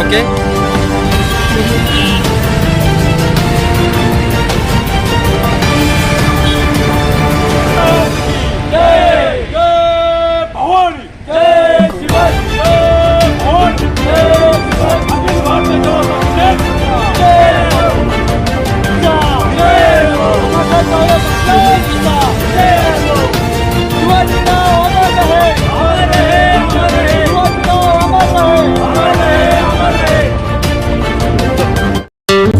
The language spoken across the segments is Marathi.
ஓகே.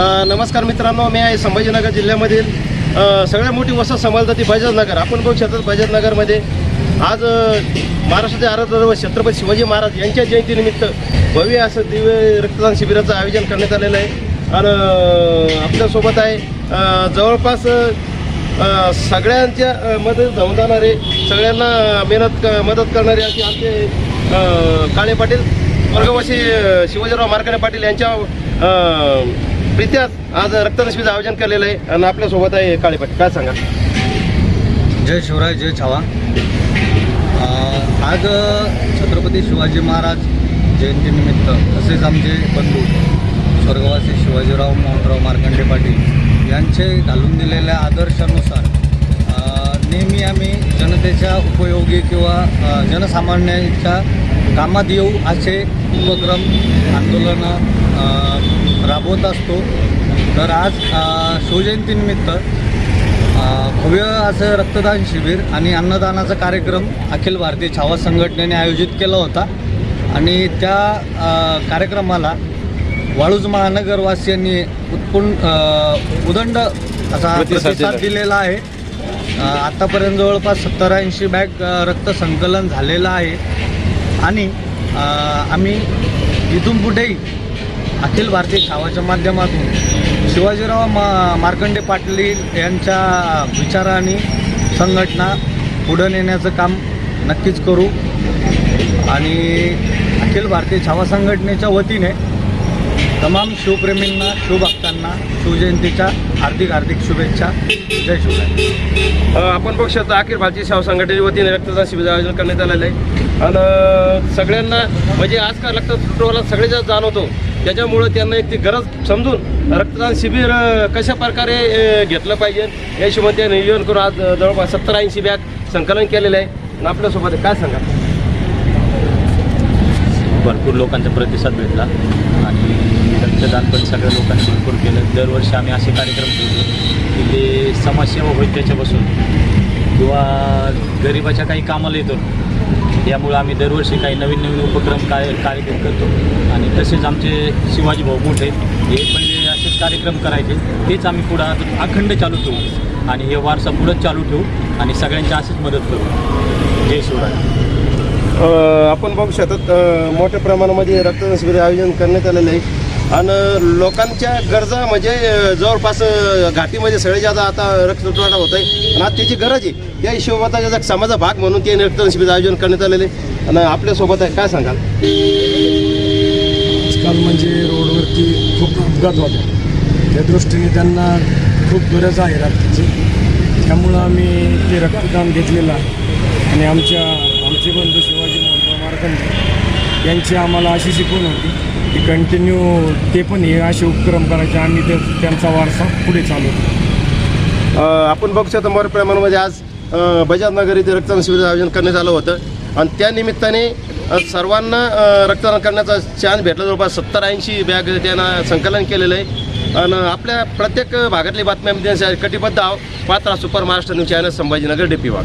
नमस्कार मित्रांनो मी आहे संभाजीनगर जिल्ह्यामधील सगळ्यात मोठी वसत समजतं ती बजाजनगर आपण बघू शकतो बजाजनगरमध्ये आज महाराष्ट्राचे आराध्य व छत्रपती शिवाजी महाराज यांच्या जयंतीनिमित्त भव्य असं दिव्य रक्तदान शिबिराचं आयोजन करण्यात आलेलं आहे. आणि आपल्यासोबत आहे जवळपास सगळ्यांच्या मदत धावून जाणारे सगळ्यांना मेहनत क- मदत करणारे असे आमचे काळे पाटील वर्गवासी शिवाजीराव मार्कणे पाटील यांच्या अ, आज रक्तदशमीचं आयोजन केलेलं आहे आणि आपल्यासोबत आहे काळे काय सांगा जय शिवराय जय छावा. आज छत्रपती शिवाजी महाराज जयंतीनिमित्त तसेच आमचे बंधू स्वर्गवासी शिवाजीराव मोहनराव मार्कंडे पाटील यांचे घालून दिलेल्या आदर्शानुसार नेहमी आम्ही जनतेच्या उपयोगी किंवा जनसामान्यांच्या कामात येऊ असे उपक्रम आंदोलनं राबवत असतो. तर आज शिवजयंतीनिमित्त भव्य असं रक्तदान शिबिर आणि अन्नदानाचा कार्यक्रम अखिल भारतीय छावा संघटनेने आयोजित केला होता. आणि त्या कार्यक्रमाला वाळूज महानगरवासियांनी उत्पुन अ, उदंड असा प्रतिसाद दिला. प्रतिसाद दिलेला आहे. अ, आतापर्यंत जवळपास सत्तर ऐंशी बॅग रक्त संकलन झालेलं आहे. आणि आम्ही इथून पुढेही अखिल भारतीय छावाच्या माध्यमातून शिवाजीराव मा मार्कंडे पाटील यांच्या विचाराने संघटना पुढं नेण्याचं काम नक्कीच करू. आणि अखिल भारतीय छावा संघटनेच्या वतीने तमाम शिवप्रेमींना शिवभक्तांना शिवजयंतीच्या हार्दिक हार्दिक शुभेच्छा. जय शिवराय. आपण बघू अखिल भारतीय सेवा संघटनेच्या वतीने रक्तदान शिबिर आयोजन करण्यात आलेलं आहे. आणि सगळ्यांना म्हणजे आजकाल रक्त सगळे जास्त जाणवतो. त्याच्यामुळं त्यांना एक ती गरज समजून रक्तदान शिबिर कशा प्रकारे घेतलं पाहिजे या हिशोबाने ते नियोजन करून आज जवळपास सत्तर ऐंशी बॅग संकलन केलेलं आहे. आणि आपल्यासोबत काय सांगा? भरपूर लोकांचा प्रतिसाद भेटला. आणि रक्तदान पण सगळ्या लोकांनी भरपूर केलं. दरवर्षी आम्ही असे कार्यक्रम ठेवतो की ते समाजसेवा होईल त्याच्यापासून. किंवा गरिबाच्या काही कामाला येतो. यामुळं आम्ही दरवर्षी काही नवीन नवीन उपक्रम काय कार्यक्रम करतो. आणि तसेच आमचे शिवाजी भाऊ मोठे हे पहिले असेच कार्यक्रम करायचे तेच आम्ही पुढं अजून अखंड चालू ठेवू. आणि हे वारसा पुढंच चालू ठेवू आणि सगळ्यांची अशीच मदत करू. जय शिवराय. आपण बघू शकतात मोठ्या प्रमाणामध्ये रक्तदान शिबिर आयोजन करण्यात आलेलं आहे. आणि लोकांच्या गरजा म्हणजे जवळपास घाटीमध्ये सगळे जादा आता रक्ततुटवडा होत आहे आणि आज त्याची गरज आहे. त्या हिशोबात त्याचा समाजा भाग म्हणून ते रक्तदान शिबिर आयोजन करण्यात आलेले आणि आपल्यासोबत आहे काय सांगाल? आजकाल म्हणजे रोडवरती खूप अपघात होतात. त्या दृष्टीने त्यांना खूप गरज आहे रक्ताची त्यामुळं आम्ही ते रक्तदान घेतलेलं आहे. आणि आमच्या आमचे बंधू शिवाजी मोहनराव यांची आम्हाला अशी शिकवण होती की कंटिन्यू ते पण हे असे उपक्रम करायचे. आम्ही ते त्यांचा वारसा पुढे चालू आपण बघू शकतो मोठ्या प्रमाणामध्ये आज बजाजनगर इथे रक्तदान शिबिराचं आयोजन करण्यात आलं होतं. आणि त्या निमित्ताने सर्वांना रक्तदान करण्याचा चान्स भेटला. जवळपास सत्तर ऐंशी बॅग त्यांना संकलन केलेलं आहे. आणि आपल्या प्रत्येक भागातली बातम्या कटिबद्ध आहोत. Patra super Maharashtra news channel Sambhajinagar DAP वाघ.